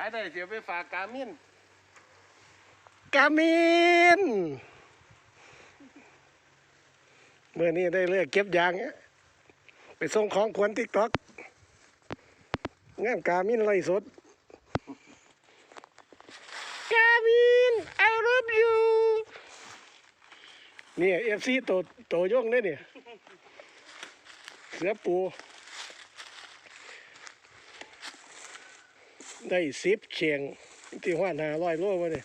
ายได้เสียไปฝากกามินกามินเมื่อนี้ได้เลือกเก็บยางเนี่ยไปส่งของขวัญติ๊กต็อกงานกามินไล่สดกามิน I love you นี่เอฟซีโตโตโยงได้เนี่ยเสือปู ได้สิบเชียงที่ว่าหาร้อยโลวะเนี่ย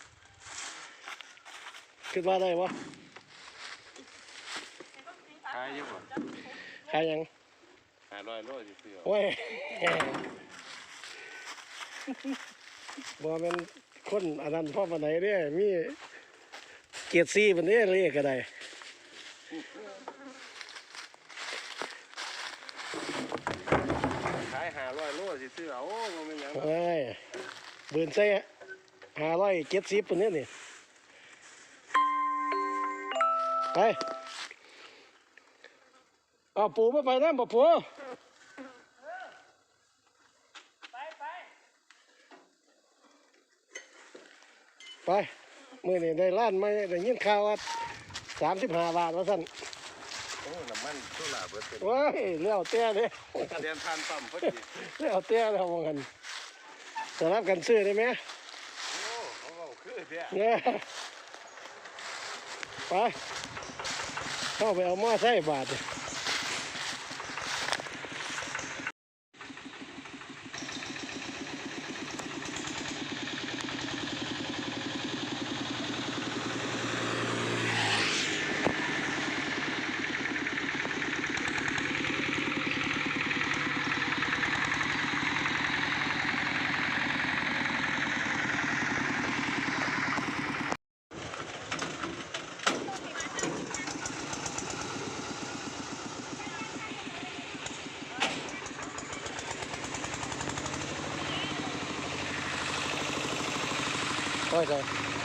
คิดว่าได้วะขายอยู่บ่ขายยังหาร้อยโลสิซื้อเอาโอ้ยบ่แมันคนอันนั้นพ่อปานไหนเนี่ยมีเกียรติซีมันเนี่ยเรียกก็ได้ขายหาร้อยโลสิซื้อเอาบ่แม่นหยังดอกโอ้ยเบืนใส่หาร้อยเจ็ดสิบปุ่นเนี่ยนี่ไปเอาปูมาไปนะบ่ปูไปมื่อนี้ได้ล้านไม่ได้ยินข่าวว่าสามสิบห้าบาทว่าสั่น อ้น้ำมันโซล่าเบิดเป็นว้ายเลี้ยวเตี้ยเลยเรียนผ่านปั๊มพอดีเลี้ยวเตี้ยแล้วมองกันสำหรับกันซื้อได้ไหมโอ้เขาเว้าคือแท้เนี่ยไปเข้าไปเอาหม้อใส่บาทดิไป ใส่